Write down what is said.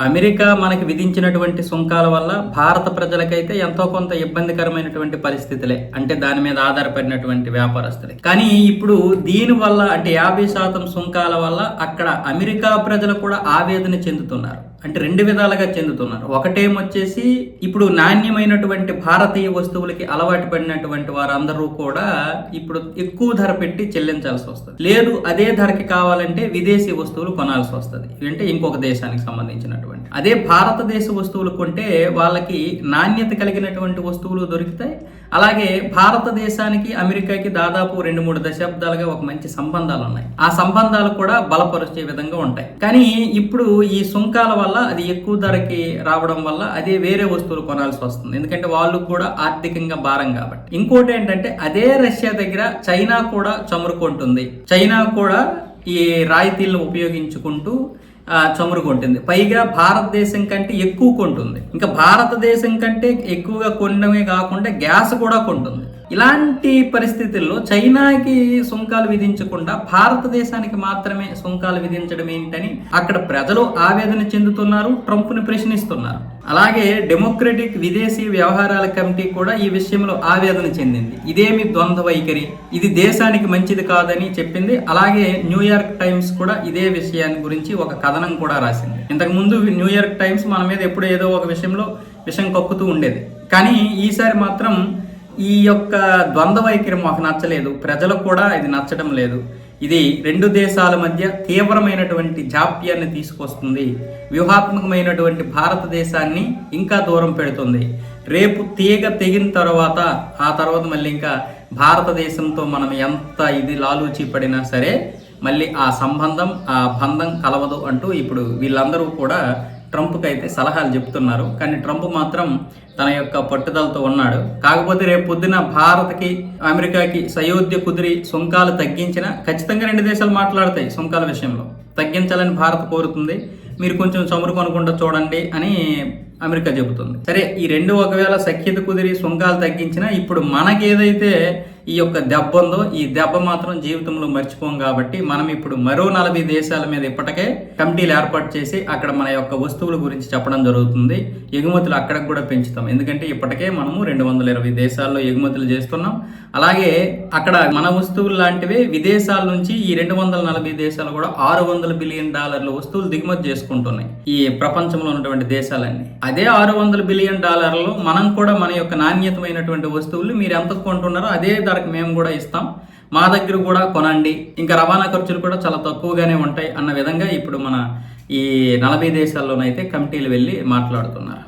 America మనకి విధించినటువంటి సుంకాల వల్ల భారత ప్రజలకైతే ఎంతో కొంత ఇబ్బందికరమైనటువంటి పరిస్థితులే. అంటే దాని మీద ఆధారపడినటువంటి వ్యాపారస్తులే. కానీ ఇప్పుడు దీని వల్ల అంటే యాభై శాతం సుంకాల వల్ల అక్కడ అమెరికా ప్రజలు కూడా ఆవేదన చెందుతున్నారు. అంటే రెండు విధాలుగా చెందుతున్నారు. ఒకటేమొచ్చేసి ఇప్పుడు నాణ్యమైనటువంటి భారతీయ వస్తువులకి అలవాటు పడినటువంటి వారందరూ కూడా ఇప్పుడు ఎక్కువ ధర పెట్టి చెల్లించాల్సి వస్తుంది. లేదు అదే ధరకి కావాలంటే విదేశీ వస్తువులు కొనాల్సి వస్తుంది. అంటే ఇంకొక దేశానికి సంబంధించినటువంటి. అదే భారతదేశ వస్తువులు కొంటే వాళ్ళకి నాణ్యత కలిగినటువంటి వస్తువులు దొరుకుతాయి. అలాగే భారతదేశానికి అమెరికాకి దాదాపు రెండు మూడు దశాబ్దాలుగా ఒక మంచి సంబంధాలు ఉన్నాయి ఆ సంబంధాలు కూడా బలపరిచే విధంగా ఉంటాయి. కానీ ఇప్పుడు ఈ సుంకాల వల్ల అది ఎక్కువ ధరకి రావడం వల్ల అదే వేరే వస్తువులు కొనాల్సి వస్తుంది. ఎందుకంటే వాళ్ళు కూడా ఆర్థికంగా భారం కాబట్టి. ఇంకోటి ఏంటంటే అదే రష్యా దగ్గర చైనా కూడా చమురుకుంటుంది చైనా కూడా ఈ రాయితీలను ఉపయోగించుకుంటూ చమురుకుంటుంది చమురు కొంటుంది పైగా భారతదేశం కంటే ఎక్కువ కొంటుంది. ఇంకా భారతదేశం కంటే ఎక్కువగా కొనడమే కాకుండా గ్యాస్ కూడా కొంటుంది. ఇలాంటి పరిస్థితుల్లో చైనాకి సుంకాలు విధించకుండా భారతదేశానికి మాత్రమే సుంకాలు విధించడం ఏంటని అక్కడ ప్రజలు ఆవేదన చెందుతున్నారు ట్రంప్ను ప్రశ్నిస్తున్నారు. అలాగే డెమోక్రటిక్ విదేశీ వ్యవహారాల కమిటీ కూడా ఈ విషయంలో ఆవేదన చెందింది. ఇదేమి ద్వంద్వ వైఖరి. ఇది దేశానికి మంచిది కాదని చెప్పింది. అలాగే న్యూయార్క్ టైమ్స్ కూడా ఇదే విషయాన్ని గురించి ఒక కథనం కూడా రాసింది. ఇంతకు ముందు న్యూయార్క్ టైమ్స్ మన మీద ఎప్పుడు ఏదో ఒక విషయంలో విషయం కక్కుతూ ఉండేది. కానీ ఈసారి మాత్రం ఈ యొక్క ద్వంద్వ వైఖరి మాకు నచ్చలేదు. ప్రజలకు కూడా ఇది నచ్చడం లేదు. ఇది రెండు దేశాల మధ్య తీవ్రమైనటువంటి జాప్యాన్ని తీసుకొస్తుంది. వ్యూహాత్మకమైనటువంటి భారతదేశాన్ని ఇంకా దూరం పెడుతుంది. రేపు తీగ తెగిన తర్వాత ఆ తర్వాత మళ్ళీ ఇంకా భారతదేశంతో మనం ఎంత ఇది లాలూచి పడినా సరే మళ్ళీ ఆ సంబంధం ఆ బంధం కలవదు అంటూ ఇప్పుడు వీళ్ళందరూ కూడా ట్రంప్కి అయితే సలహాలు చెప్తున్నారు. కానీ ట్రంప్ మాత్రం తన యొక్క పట్టుదలతో ఉన్నాడు. కాకపోతే రేపు పొద్దున భారత్కి అమెరికాకి సయోధ్య కుదిరి సుంకాలు తగ్గించిన ఖచ్చితంగా రెండు దేశాలు మాట్లాడతాయి సుంకాల విషయంలో. తగ్గించాలని భారత్ కోరుతుంది. మీరు కొంచెం చమురు కొనుక్కుంటూ చూడండి అని అమెరికా చెబుతుంది. సరే ఈ రెండు ఒకవేళ సఖ్యత కుదిరి సుంకాలు తగ్గించినా ఇప్పుడు మనకి ఏదైతే ఈ యొక్క దెబ్బ ఉందో ఈ దెబ్బ మాత్రం జీవితంలో మర్చిపోం కాబట్టి మనం ఇప్పుడు మరో నలభై దేశాల మీద ఇప్పటికే కమిటీలు ఏర్పాటు చేసి అక్కడ మన యొక్క వస్తువుల గురించి చెప్పడం జరుగుతుంది. ఎగుమతులు అక్కడికి కూడా పెంచుతాం. ఎందుకంటే ఇప్పటికే మనము రెండు వందల ఇరవై దేశాల్లో ఎగుమతులు చేస్తున్నాం. అలాగే అక్కడ మన వస్తువులు లాంటివే విదేశాల నుంచి ఈ రెండు వందల నలభై దేశాలు కూడా ఆరు వందల బిలియన్ డాలర్ల వస్తువులు దిగుమతి చేసుకుంటున్నాయి. ఈ ప్రపంచంలో ఉన్నటువంటి దేశాలన్నీ. అదే ఆరు వందల బిలియన్ డాలర్లు మనం కూడా మన యొక్క నాణ్యతమైనటువంటి వస్తువులు మీరు ఎంత కొంటున్నారో అదే ధరకు మేము కూడా ఇస్తాం. మా దగ్గర కూడా కొనండి. ఇంకా రవాణా ఖర్చులు కూడా చాలా తక్కువగానే ఉంటాయి అన్న విధంగా ఇప్పుడు మన ఈ నలభై దేశాల్లోనైతే కమిటీలు వెళ్ళి మాట్లాడుతున్నారు.